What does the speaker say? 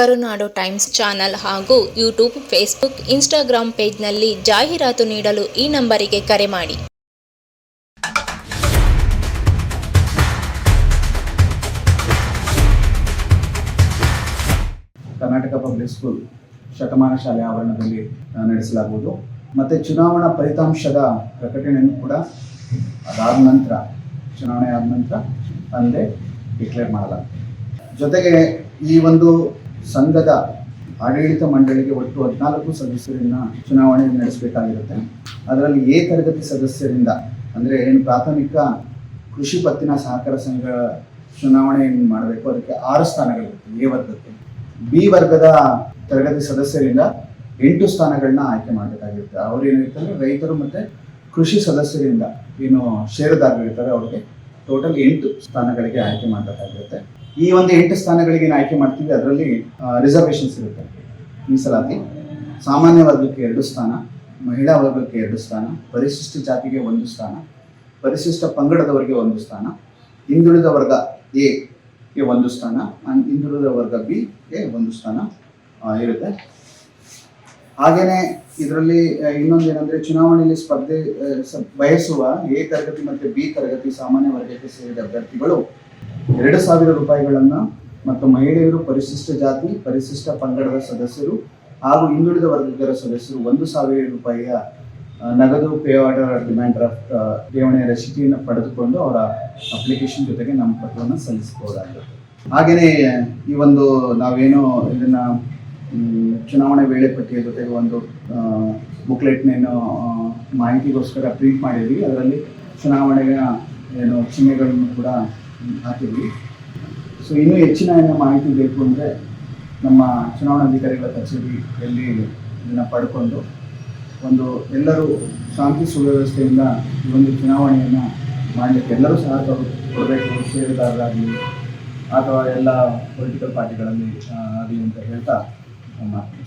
ಕರುನಾಡು times channel ಹಾಗೂ YouTube, Facebook Instagram ಪೇಜ್ನಲ್ಲಿ ಜಾಹೀರಾತು ನೀಡಲು ಈ ನಂಬರಿಗೆ ಕರೆ ಮಾಡಿ. ಕರ್ನಾಟಕ ಪಬ್ಲಿಕ್ ಸ್ಕೂಲ್ ಶತಮಾನ ಶಾಲೆ ಆವರಣದಲ್ಲಿ ನಡೆಸಲಾಗುವುದು. ಮತ್ತು ಚುನಾವಣಾ ಫಲಿತಾಂಶದ ಪ್ರಕಟಣೆಯನ್ನು ಕೂಡ ಅದಾದ ನಂತರ, ಚುನಾವಣೆ ಆದ ನಂತರ ಅಂದೇ ಡಿಕ್ಲೇರ್ ಮಾಡಲಾಗುತ್ತೆ ಜೊತೆಗೆ ಈ ಒಂದು ಸಂಘದ ಆಡಳಿತ ಮಂಡಳಿಗೆ ಒಟ್ಟು ಹದಿನಾಲ್ಕು ಸದಸ್ಯರನ್ನ ಚುನಾವಣೆ ನಡೆಸಬೇಕಾಗಿರುತ್ತೆ. ಅದರಲ್ಲಿ ಎ ತರಗತಿ ಸದಸ್ಯರಿಂದ ಅಂದರೆ ಏನು ಪ್ರಾಥಮಿಕ ಕೃಷಿ ಪತ್ತಿನ ಸಹಕಾರ ಸಂಘ ಏನು ಮಾಡಬೇಕು, ಅದಕ್ಕೆ ಆರು ಸ್ಥಾನಗಳಿರುತ್ತೆ ಎ ವರ್ಗಕ್ಕೆ. ಬಿ ವರ್ಗದ ತರಗತಿ ಸದಸ್ಯರಿಂದ ಎಂಟು ಸ್ಥಾನಗಳನ್ನ ಆಯ್ಕೆ ಮಾಡಬೇಕಾಗಿರುತ್ತೆ. ಅವ್ರು ಏನಿರ್ತಾರೆ ರೈತರು ಮತ್ತೆ ಕೃಷಿ ಸದಸ್ಯರಿಂದ ಏನು ಷೇರುದಾರರು ಇರ್ತಾರೆ ಅವ್ರಿಗೆ ಟೋಟಲ್ ಎಂಟು ಸ್ಥಾನಗಳಿಗೆ ಆಯ್ಕೆ ಮಾಡಬೇಕಾಗಿರುತ್ತೆ. ಈ ಒಂದು ಎಂಟು ಸ್ಥಾನಗಳಿಗೆ ಏನು ಆಯ್ಕೆ ಮಾಡ್ತೀವಿ ಅದರಲ್ಲಿ ರಿಸರ್ವೇಷನ್ಸ್ ಇರುತ್ತೆ. ಮೀಸಲಾತಿ ಸಾಮಾನ್ಯ ವರ್ಗಕ್ಕೆ ಎರಡು ಸ್ಥಾನ, ಮಹಿಳಾ ವರ್ಗಕ್ಕೆ ಎರಡು ಸ್ಥಾನ, ಪರಿಶಿಷ್ಟ ಜಾತಿಗೆ ಒಂದು ಸ್ಥಾನ, ಪರಿಶಿಷ್ಟ ಪಂಗಡದವರಿಗೆ ಒಂದು ಸ್ಥಾನ, ಹಿಂದುಳಿದ ವರ್ಗ ಎ ಗೆ ಒಂದು ಸ್ಥಾನ ಹಿಂದುಳಿದ ವರ್ಗ ಬಿ ಗೆ ಒಂದು ಸ್ಥಾನ ಇರುತ್ತೆ. ಹಾಗೇನೆ ಇದರಲ್ಲಿ ಇನ್ನೊಂದು ಏನಂದ್ರೆ ಚುನಾವಣೆಯಲ್ಲಿ ಸ್ಪರ್ಧೆ ಬಯಸುವ ಎ ತರಗತಿ ಮತ್ತೆ ಬಿ ತರಗತಿ ಸಾಮಾನ್ಯ ವರ್ಗಕ್ಕೆ ಸೇರಿದ ಅಭ್ಯರ್ಥಿಗಳು ಎರಡು ಸಾವಿರ ರೂಪಾಯಿಗಳನ್ನು ಮತ್ತು ಮಹಿಳೆಯರು ಪರಿಶಿಷ್ಟ ಜಾತಿ, ಪರಿಶಿಷ್ಟ ಪಂಗಡದ ಸದಸ್ಯರು ಹಾಗೂ ಹಿಂದುಳಿದ ವರ್ಗಗಳ ಸದಸ್ಯರು ಒಂದು ಸಾವಿರ ರೂಪಾಯಿಯ ನಗದು ಪೇ ಆರ್ಡರ್ ಡಿಮ್ಯಾಂಡ್ ಡ್ರಾಫ್ಟ್ ಠೇವಣಿಯ ರಸೀದಿಯನ್ನು ಪಡೆದುಕೊಂಡು ಅವರ ಅಪ್ಲಿಕೇಶನ್ ಜೊತೆಗೆ ನಮ್ಮ ಪತ್ರವನ್ನು ಸಲ್ಲಿಸಬಹುದಾಗಿದೆ ಹಾಗೆಯೇ ಈ ಒಂದು ನಾವೇನು ಇದನ್ನ ಚುನಾವಣೆ ವೇಳೆ ಪಟ್ಟಿಯ ಜೊತೆಗೆ ಒಂದು ಬುಕ್ಲೆಟ್ನೇನು ಮಾಹಿತಿಗೋಸ್ಕರ ಪ್ರಿಂಟ್ ಮಾಡಿದ್ವಿ. ಅದರಲ್ಲಿ ಚುನಾವಣೆಯ, ಏನು ಚಿಹ್ನೆಗಳನ್ನು ಕೂಡ ಹಾಕಿದ್ವಿ. ಸೊ ಇನ್ನೂ ಹೆಚ್ಚಿನ ಏನೋ ಮಾಹಿತಿ ಬೇಕು ಅಂದರೆ ನಮ್ಮ ಚುನಾವಣಾಧಿಕಾರಿಗಳ ಕಚೇರಿಯಲ್ಲಿ ಇದನ್ನು ಪಡ್ಕೊಂಡು ಒಂದು ಎಲ್ಲರೂ ಶಾಂತಿ ಸುವ್ಯವಸ್ಥೆಯಿಂದ ಈ ಒಂದು ಚುನಾವಣೆಯನ್ನು ಮಾಡಲಿಕ್ಕೆ ಎಲ್ಲರೂ ಸಹ ಕೊಡಬೇಕು ಷೇರುದಾರರಾಗಲಿ ಅಥವಾ ಎಲ್ಲ ಪೊಲಿಟಿಕಲ್ ಪಾರ್ಟಿಗಳಲ್ಲಿ ಆಗಲಿ ಅಂತ ಹೇಳ್ತಾ ಮಾತು